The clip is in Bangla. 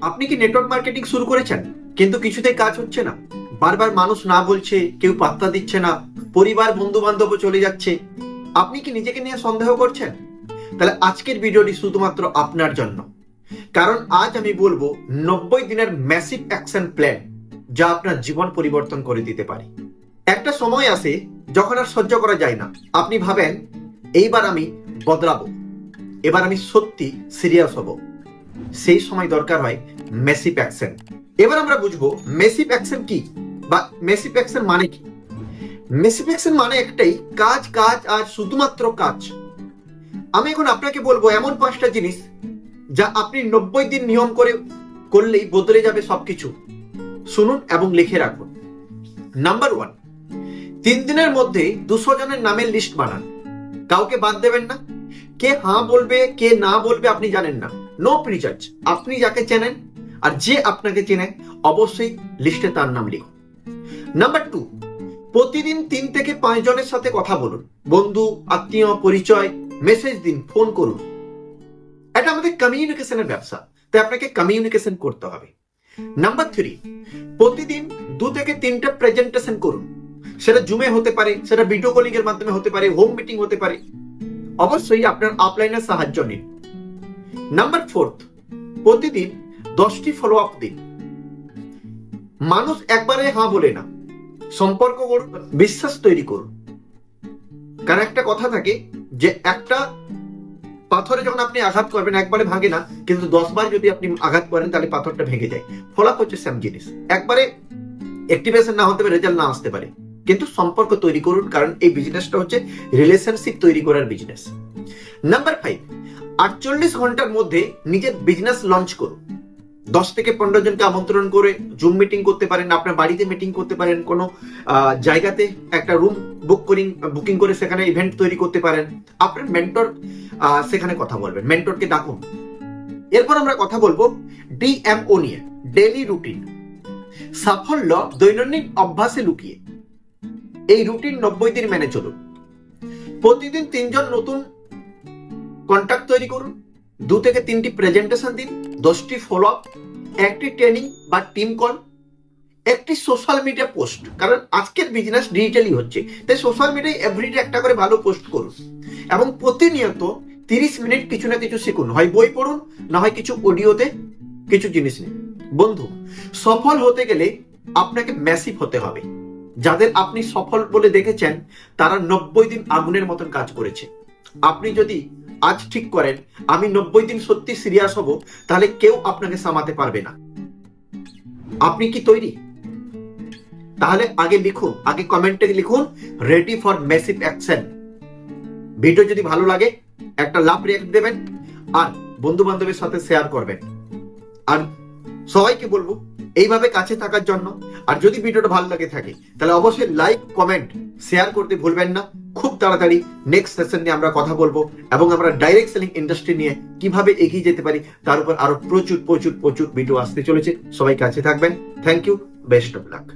আপনি কি নেটওয়ার্ক মার্কেটিং শুরু করেছেন? কিন্তু কিছুতেই কাজ হচ্ছে না। বারবার মানুষ না বলছে, কেউ পাত্তা দিচ্ছে না, পরিবার বন্ধু বান্ধব চলে যাচ্ছে। আপনি কি নিজেকে নিয়ে সন্দেহ করছেন? তাহলে আজকের ভিডিওটি শুধুমাত্র আপনার জন্য। কারণ আজ আমি বলব নব্বই দিনের ম্যাসিভ অ্যাকশন প্ল্যান যা আপনার জীবন পরিবর্তন করে দিতে পারে। একটা সময় আসে যখন আর সহ্য করা যায় না। আপনি ভাবেন, এইবার আমি বদলাবো। এবার আমি সত্যি সিরিয়াস হব। সেই সময় দরকার হয় মেসিভ অ্যাকশন এবার আমরা বুঝব মেসিভ অ্যাকশন কি বা মেসিভ অ্যাকশন মানে কি? মেসিভ অ্যাকশন মানে একটাই কাজ কাজ আর শুধুমাত্র কাজ। আমি এখন আপনাকে বলব এমন পাঁচটা জিনিস যা আপনি নব্বই দিন নিয়ম করে করলেই বদলে যাবে সবকিছু। শুনুন এবং লিখে রাখুন। নাম্বার ওয়ান তিন দিনের মধ্যে দুশো জনের নামের লিস্ট বানান। কাউকে বাদ দেবেন না। কে হ্যাঁ বলবে, কে না বলবে আপনি জানেন না। নো প্রিজার্জ আপনি যাকে চেনেন আর যে আপনাকে চেনে, অবশ্যই লিস্টে তার নাম লিখুন। নাম্বার টু প্রতিদিন তিন থেকে পাঁচ জনের সাথে কথা বলুন। বন্ধু, আত্মীয়, পরিচয় মেসেজ দিন ফোন করুন। এটা আমাদের কমিউনিকেশনের ব্যবসা, তাই আপনাকে কমিউনিকেশন করতে হবে। নাম্বার থ্রি প্রতিদিন দু থেকে তিনটা প্রেজেন্টেশন করুন। সেটা জুমে হতে পারে, সেটা ভিডিও কলিং এর মাধ্যমে হতে পারে হোম মিটিং হতে পারে। অবশ্যই আপনার আপলাইনের সাহায্য নিন। নাম্বার ফোর্থ প্রতিদিন দশটি ফলো আপ দিন। মানুষ একবারে হ্যাঁ বলে না। সম্পর্ক করুন বিশ্বাস তৈরি করুন। কারণ একটা কথা থাকে যে একটা পাথরে যখন আপনি আঘাত করবেন, একবারে ভাঙে না, কিন্তু দশ বার যদি আপনি আঘাত করেন, তাহলে পাথরটা ভেঙে যায়। ফলাপ হচ্ছে সেম জিনিস। একবারে অ্যাক্টিভেশন না হতে পারে রেজাল্ট না আসতে পারে। কিন্তু সম্পর্ক তৈরি করুন, কারণ এই বিজনেসটা হচ্ছে রিলেশনশিপ তৈরি করার বিজনেস নাম্বার ফাইভ আটচল্লিশ ঘণ্টার মধ্যে নিজের বিজনেস লঞ্চ করুন। দশ থেকে পনেরো জনকে আমন্ত্রণ করে জুম মিটিং করতে পারেন, আপনার বাড়িতে মিটিং করতে পারেন, কোনো জায়গাতে একটা রুম বুক করিং বুকিং করে সেখানে ইভেন্ট তৈরি করতে পারেন। আপনার মেন্টর সেখানে কথা বলবেন মেন্টরকে ডাকুন। এরপর আমরা কথা বলব ডিএমও নিয়ে ডেলি রুটিন সাফল্য দৈনন্দিন অভ্যাসে লুকিয়ে। এই রুটিন নব্বই দিন মেনে চলুন। প্রতিদিন তিনজন নতুন কন্ট্যাক্ট তৈরি করুন। দু থেকে তিনটি প্রেজেন্টেশন দিন, দশটি ফলো আপ একটি ট্রেনিং বা টিম কল একটি সোশ্যাল মিডিয়া পোস্ট কারণ আজকের বিজনেস ডিজিটালি হচ্ছে। তাই সোশ্যাল মিডিয়ায় এভরিডে একটা করে ভালো পোস্ট করুন। এবং প্রতিনিয়ত তিরিশ মিনিট কিছু না কিছু শিখুন। হয় বই পড়ুন, না হয় কিছু অডিওতে কিছু জিনিস নিন। বন্ধু, সফল হতে গেলে আপনাকে ম্যাসিভ হতে হবে। যাদের আপনি সফল বলে দেখেছেন, তারা নব্বই দিন আগুনের মতন কাজ করেছে। আপনি যদি আজ ঠিক করেন, আমি নব্বই দিন সত্যি সিরিয়াস হব, তাহলে কেউ আপনাকে সামাতে পারবে না। আপনি কি তৈরি? তাহলে আগে লিখুন, আগে কমেন্টে লিখুন ready for massive action video যদি ভালো লাগে, একটা লাভ রিয়াক্ট দেবেন, আর বন্ধু বান্ধবের সাথে শেয়ার করবেন। আর সবাইকে বলব এইভাবে কাছে থাকার জন্য। আর যদি ভিডিওটা ভালো লাগে থাকে, তাহলে অবশ্যই লাইক কমেন্ট শেয়ার করতে ভুলবেন না। খুব তাড়াতাড়ি নেক্সট সেশন নিয়ে আমরা কথা বলব এবং আমরা ডাইরেক্ট সেলিং ইন্ডাস্ট্রি নিয়ে কীভাবে এগিয়ে যেতে পারি, তার উপর আরও প্রচুর প্রচুর প্রচুর ভিডিও আসতে চলেছে। সবাই কাছে থাকবেন। Thank you best of luck